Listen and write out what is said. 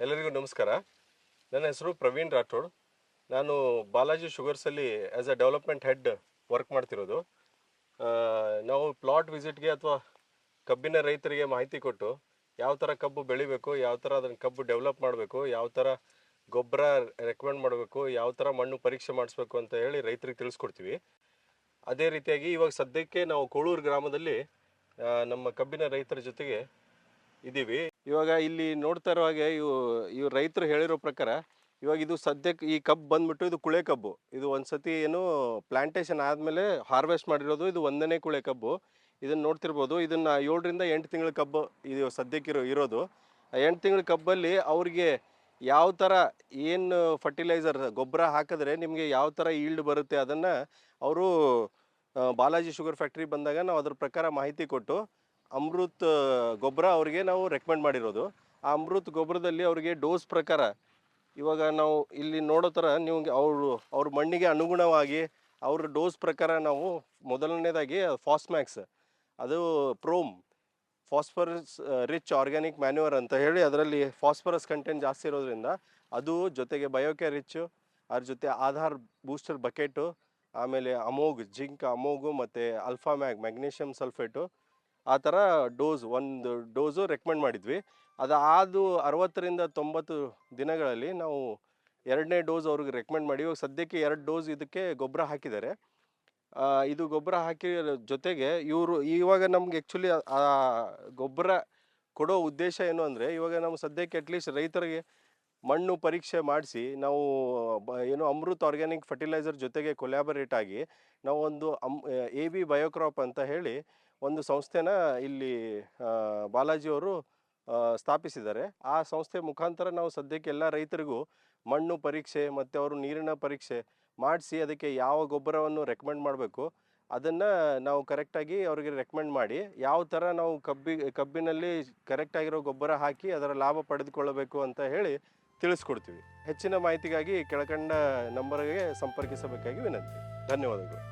ಎಲ್ಲರಿಗೂ ನಮಸ್ಕಾರ. ನನ್ನ ಹೆಸರು ಪ್ರವೀಣ್ ರಾಠೋಡ್. ನಾನು Balaji ಶುಗರ್ಸಲ್ಲಿ as a development head work ಮಾಡ್ತಿರೋದು. ನಾವು ಪ್ಲಾಟ್ ವಿಸಿಟ್ಗೆ ಅಥವಾ ಕಬ್ಬಿನ ರೈತರಿಗೆ ಮಾಹಿತಿ ಕೊಟ್ಟು ಯಾವ ಥರ ಕಬ್ಬು ಬೆಳಿಬೇಕು, ಯಾವ ಥರ ಅದನ್ನು ಕಬ್ಬು ಡೆವಲಪ್ ಮಾಡಬೇಕು, ಯಾವ ಥರ ಗೊಬ್ಬರ ರೆಕಮೆಂಡ್ ಮಾಡಬೇಕು, ಯಾವ ಥರ ಮಣ್ಣು ಪರೀಕ್ಷೆ ಮಾಡಿಸ್ಬೇಕು ಅಂತ ಹೇಳಿ ರೈತರಿಗೆ ತಿಳಿಸ್ಕೊಡ್ತೀವಿ. ಅದೇ ರೀತಿಯಾಗಿ ಇವಾಗ ಸದ್ಯಕ್ಕೆ ನಾವು ಕೋಳೂರು ಗ್ರಾಮದಲ್ಲಿ ನಮ್ಮ ಕಬ್ಬಿನ ರೈತರ ಜೊತೆಗೆ ಇದ್ದೀವಿ. ಇವಾಗ ಇಲ್ಲಿ ನೋಡ್ತಾ ಇರೋ ಹಾಗೆ ಇವು ಇವು ರೈತರು ಹೇಳಿರೋ ಪ್ರಕಾರ ಇವಾಗ ಇದು ಸದ್ಯಕ್ಕೆ ಈ ಕಬ್ಬು ಬಂದ್ಬಿಟ್ಟು ಇದು ಕುಳೆ ಕಬ್ಬು. ಇದು ಒಂದ್ಸತಿ ಏನು ಪ್ಲಾಂಟೇಶನ್ ಆದಮೇಲೆ ಹಾರ್ವೆಸ್ಟ್ ಮಾಡಿರೋದು ಇದು ಒಂದನೇ ಕುಳೆ ಕಬ್ಬು. ಇದನ್ನ ನೋಡ್ತಿರ್ಬೋದು, ಇದನ್ನ ಏಳರಿಂದ ಎಂಟು ತಿಂಗಳ ಕಬ್ಬು ಇದು ಸದ್ಯಕ್ಕೆ ಇರೋ, ಇರೋದು. ಎಂಟು ತಿಂಗಳ ಕಬ್ಬಲ್ಲಿ ಅವ್ರಿಗೆ ಯಾವ ಥರ ಏನು ಫರ್ಟಿಲೈಸರ್, ಗೊಬ್ಬರ ಹಾಕಿದ್ರೆ ನಿಮಗೆ ಯಾವ ಥರ ಈಲ್ಡ್ ಬರುತ್ತೆ ಅದನ್ನು ಅವರು ಬಾಲಾಜಿ ಶುಗರ್ ಫ್ಯಾಕ್ಟ್ರಿ ಬಂದಾಗ ನಾವು ಅದ್ರ ಪ್ರಕಾರ ಮಾಹಿತಿ ಕೊಟ್ಟು ಅಮೃತ್ ಗೊಬ್ಬರ ಅವರಿಗೆ ನಾವು ರೆಕಮೆಂಡ್ ಮಾಡಿರೋದು. ಆ ಅಮೃತ್ ಗೊಬ್ಬರದಲ್ಲಿ ಅವರಿಗೆ ಡೋಸ್ ಪ್ರಕಾರ ಇವಾಗ ನಾವು ಇಲ್ಲಿ ನೋಡೋ ಥರ ನೀವು ಅವರು, ಅವ್ರ ಮಣ್ಣಿಗೆ ಅನುಗುಣವಾಗಿ ಅವ್ರ ಡೋಸ್ ಪ್ರಕಾರ ನಾವು ಮೊದಲನೇದಾಗಿ ಫಾಸ್ಮ್ಯಾಕ್ಸ್ ಅದು from phosphorus rich organic manure ಅಂತ ಹೇಳಿ ಅದರಲ್ಲಿ ಫಾಸ್ಫರಸ್ ಕಂಟೆಂಟ್ ಜಾಸ್ತಿ ಇರೋದ್ರಿಂದ ಅದು ಜೊತೆಗೆ ಬಯೋಕೆ ರಿಚ್ಚು ಅದ್ರ ಜೊತೆ ಆಧಾರ್ ಬೂಸ್ಟರ್ ಬಕೆಟು ಆಮೇಲೆ ಅಮೋಗ್ ಜಿಂಕ್ ಅಮೋಗು ಮತ್ತು ಅಲ್ಫಾಮ್ಯಾಗ್ ಮ್ಯಾಗ್ನೀಷಿಯಮ್ ಸಲ್ಫೇಟು ಆ ಥರ ಡೋಸ್ ಒಂದು ಡೋಸು ರೆಕಮೆಂಡ್ ಮಾಡಿದ್ವಿ. ಅದು ಆದು ಅರವತ್ತರಿಂದ ತೊಂಬತ್ತು ದಿನಗಳಲ್ಲಿ ನಾವು ಎರಡನೇ ಡೋಸ್ ಅವ್ರಿಗೆ ರೆಕಮೆಂಡ್ ಮಾಡಿ, ಇವಾಗ ಸದ್ಯಕ್ಕೆ ಎರಡು ಡೋಸ್ ಇದಕ್ಕೆ ಗೊಬ್ಬರ ಹಾಕಿದ್ದಾರೆ. ಇದು ಗೊಬ್ಬರ ಹಾಕಿ ಜೊತೆಗೆ ಇವರು ಇವಾಗ ನಮ್ಗೆ ಆ್ಯಕ್ಚುಲಿ ಆ ಗೊಬ್ಬರ ಕೊಡೋ ಉದ್ದೇಶ ಏನು ಅಂದರೆ, ಇವಾಗ ನಾವು ಸದ್ಯಕ್ಕೆ ಅಟ್ಲೀಸ್ಟ್ ರೈತರಿಗೆ ಮಣ್ಣು ಪರೀಕ್ಷೆ ಮಾಡಿಸಿ, ನಾವು ಏನು ಅಮೃತ್ ಆರ್ಗ್ಯಾನಿಕ್ ಫರ್ಟಿಲೈಸರ್ ಜೊತೆಗೆ ಕೊಲ್ಯಾಬರೇಟ್ ಆಗಿ ನಾವು ಒಂದು ಅಮ್, ಎ ಬಿ ಬಯೋಕ್ರಾಪ್ ಅಂತ ಹೇಳಿ ಒಂದು ಸಂಸ್ಥೆನ ಇಲ್ಲಿ ಬಾಲಾಜಿಯವರು ಸ್ಥಾಪಿಸಿದ್ದಾರೆ. ಆ ಸಂಸ್ಥೆ ಮುಖಾಂತರ ನಾವು ಸದ್ಯಕ್ಕೆ ಎಲ್ಲ ರೈತರಿಗೂ ಮಣ್ಣು ಪರೀಕ್ಷೆ ಮತ್ತು ಅವರು ನೀರಿನ ಪರೀಕ್ಷೆ ಮಾಡಿಸಿ ಅದಕ್ಕೆ ಯಾವ ಗೊಬ್ಬರವನ್ನು ರೆಕಮೆಂಡ್ ಮಾಡಬೇಕು, ಅದನ್ನು ನಾವು ಕರೆಕ್ಟಾಗಿ ಅವರಿಗೆ ರೆಕಮೆಂಡ್ ಮಾಡಿ, ಯಾವ ಥರ ನಾವು ಕಬ್ಬಿ, ಕಬ್ಬಿನಲ್ಲಿ ಕರೆಕ್ಟಾಗಿರೋ ಗೊಬ್ಬರ ಹಾಕಿ ಅದರ ಲಾಭ ಪಡೆದುಕೊಳ್ಳಬೇಕು ಅಂತ ಹೇಳಿ ತಿಳಿಸ್ಕೊಡ್ತೀವಿ. ಹೆಚ್ಚಿನ ಮಾಹಿತಿಗಾಗಿ ಕೆಳಕಂಡ ನಂಬರ್ಗೆ ಸಂಪರ್ಕಿಸಬೇಕಾಗಿ ವಿನಂತಿ. ಧನ್ಯವಾದಗಳು.